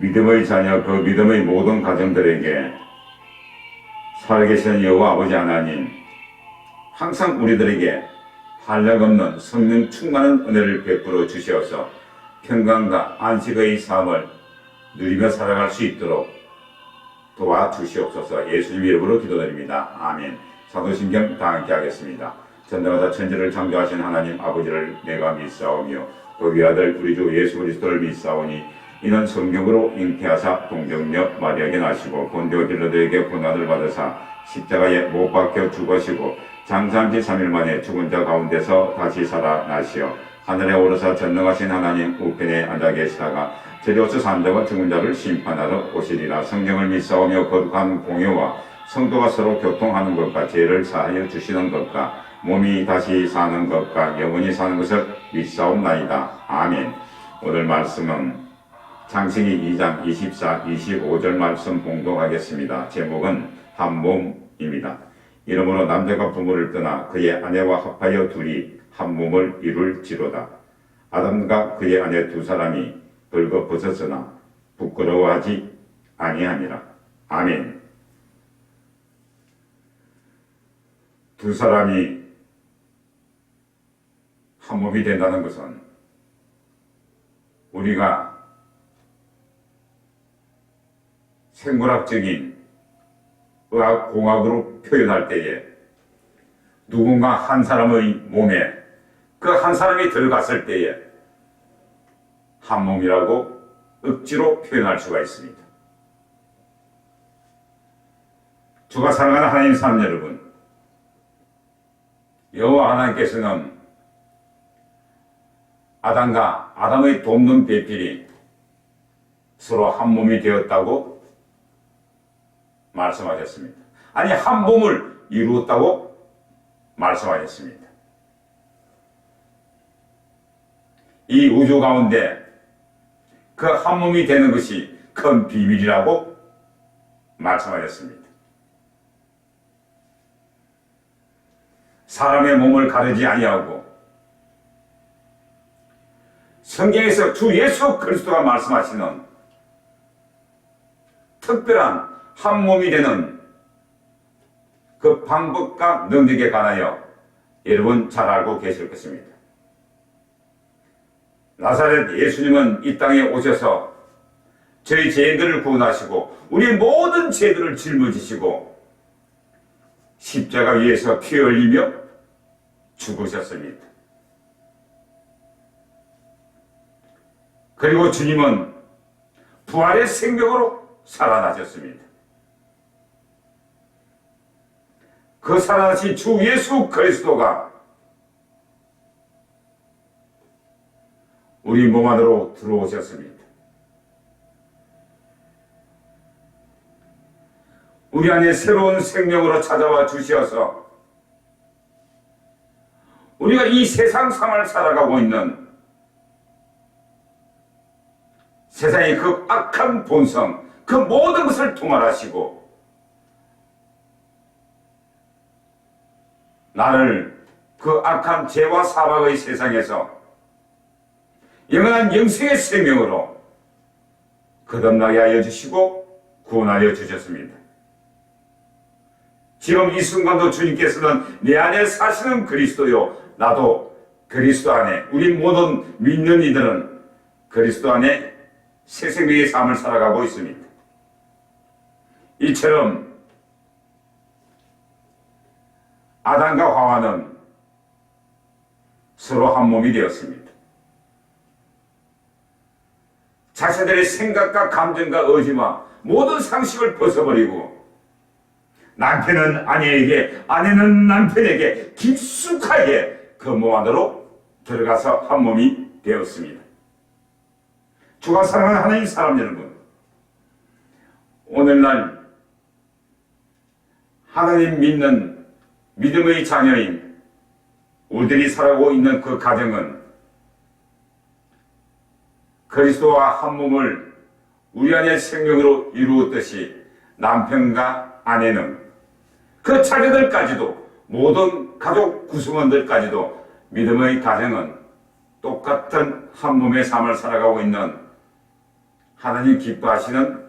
믿음의 자녀 그 믿음의 모든 가정들에게 살아계신 여호와 아버지 하나님 항상 우리들에게 한량 없는 성령 충만한 은혜를 베풀어 주시어서 평강과 안식의 삶을 누리며 살아갈 수 있도록 도와주시옵소서 예수님 이름으로 기도드립니다. 아멘. 사도신경 다 함께 하겠습니다. 전능하다 천지를 창조하신 하나님 아버지를 내가 믿사오며 그 위아들 우리 주 예수 그리스도를 믿사오니 이는 성경으로 잉태하사 동정녀 마리아에게 나시고 본디오 빌로드에게 고난을 받으사 십자가에 못 박혀 죽으시고 장사한 지 3일 만에 죽은 자 가운데서 다시 살아나시어 하늘에 오르사 전능하신 하나님 우편에 앉아 계시다가 제리오스 산자와 죽은 자를 심판하러 오시리라 성경을 믿사오며 거룩한 공유와 성도가 서로 교통하는 것과 죄를 사하여 주시는 것과 몸이 다시 사는 것과 영원히 사는 것을 믿사옵나이다. 아멘. 오늘 말씀은 창세기 2장 24, 25절 말씀 봉독하겠습니다. 제목은 한 몸입니다. 이러므로 남자가 부모를 떠나 그의 아내와 합하여 둘이 한 몸을 이룰지로다. 아담과 그의 아내 두 사람이 벌거벗었으나 부끄러워하지 아니하니라. 아멘. 두 사람이 한 몸이 된다는 것은 우리가 생물학적인 의학 공학으로 표현할 때에 누군가 한 사람의 몸에 그 한 사람이 들어갔을 때에 한 몸이라고 억지로 표현할 수가 있습니다. 주가 사랑하는 하나님 사람 여러분, 여호와 하나님께서는 아담과 아담의 돕는 배필이 서로 한 몸이 되었다고 말씀하셨습니다. 아니 한 몸을 이루었다고 말씀하셨습니다. 이 우주 가운데 그 한 몸이 되는 것이 큰 비밀이라고 말씀하셨습니다. 사람의 몸을 가르지 아니하고 성경에서 주 예수 그리스도가 말씀하시는 특별한 한 몸이 되는 그 방법과 능력에 관하여 여러분 잘 알고 계실 것입니다. 나사렛 예수님은 이 땅에 오셔서 저희 죄들을 구원하시고 우리 모든 죄들을 짊어지시고 십자가 위에서 피 흘리며 죽으셨습니다. 그리고 주님은 부활의 생명으로 살아나셨습니다. 그 살아나신 주 예수 그리스도가 우리 몸 안으로 들어오셨습니다. 우리 안에 새로운 생명으로 찾아와 주시어서 우리가 이 세상 삶을 살아가고 있는 세상의 그 악한 본성, 그 모든 것을 통할하시고 나를 그 악한 죄와 사박의 세상에서 영원한 영생의 생명으로 거듭나게 하여 주시고 구원하여 주셨습니다. 지금 이 순간도 주님께서는 내 안에 사시는 그리스도요, 나도 그리스도 안에, 우리 모든 믿는 이들은 그리스도 안에 새 생명의 삶을 살아가고 있습니다. 이처럼 아담과 하와는 서로 한 몸이 되었습니다. 자신들의 생각과 감정과 의지와 모든 상식을 벗어버리고 남편은 아내에게 아내는 남편에게 깊숙하게 그 몸 안으로 들어가서 한 몸이 되었습니다. 주가 사랑하는 하나님 사람 여러분 오늘날 하나님 믿는 믿음의 자녀인 우리들이 살아가고 있는 그 가정은 그리스도와 한 몸을 우리 안의 생명으로 이루었듯이 남편과 아내는 그 자녀들까지도 모든 가족 구성원들까지도 믿음의 가정은 똑같은 한 몸의 삶을 살아가고 있는 하나님 기뻐하시는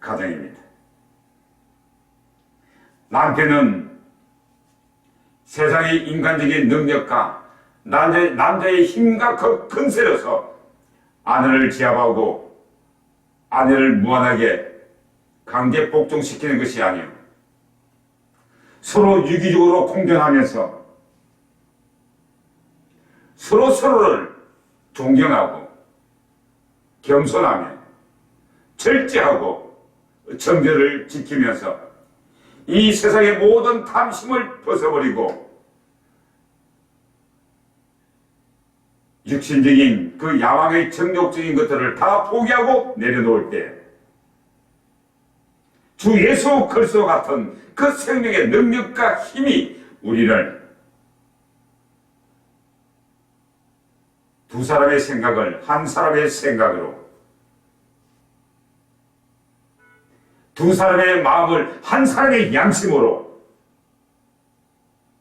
가정입니다. 남편은 세상의 인간적인 능력과 남자의, 남자의 힘과 그 근세로서 아내를 제압하고 아내를 무한하게 강제 복종시키는 것이 아니요. 서로 유기적으로 공존하면서 서로 서로를 존경하고 겸손하며 절제하고 정절을 지키면서 이 세상의 모든 탐심을 벗어버리고 육신적인 그 야망의 정욕적인 것들을 다 포기하고 내려놓을 때 주 예수 그리스도 같은 그 생명의 능력과 힘이 우리를 두 사람의 생각을 한 사람의 생각으로 두 사람의 마음을 한 사람의 양심으로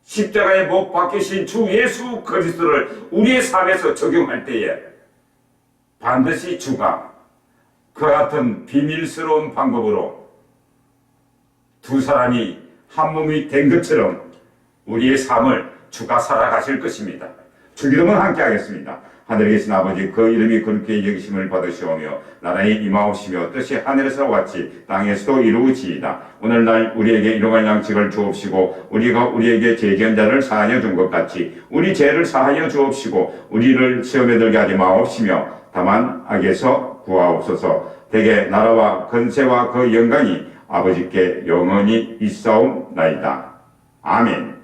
십자가에 못 박히신 주 예수 그리스도를 우리의 삶에서 적용할 때에 반드시 주가 그와 같은 비밀스러운 방법으로 두 사람이 한 몸이 된 것처럼 우리의 삶을 주가 살아가실 것입니다. 주기도문 함께 하겠습니다. 하늘에 계신 아버지 그 이름이 그렇게 여기심을 받으시오며 나라의 임하옵시며 뜻이 하늘에서 같이 땅에서도 이루어지이다. 오늘날 우리에게 일용할 양식을 주옵시고 우리가 우리에게 죄견 자를 사하여 준 것 같이 우리 죄를 사하여 주옵시고 우리를 시험에 들게 하지 마옵시며 다만 악에서 구하옵소서 대개 나라와 근세와 그 영광이 아버지께 영원히 있사옵나이다. 아멘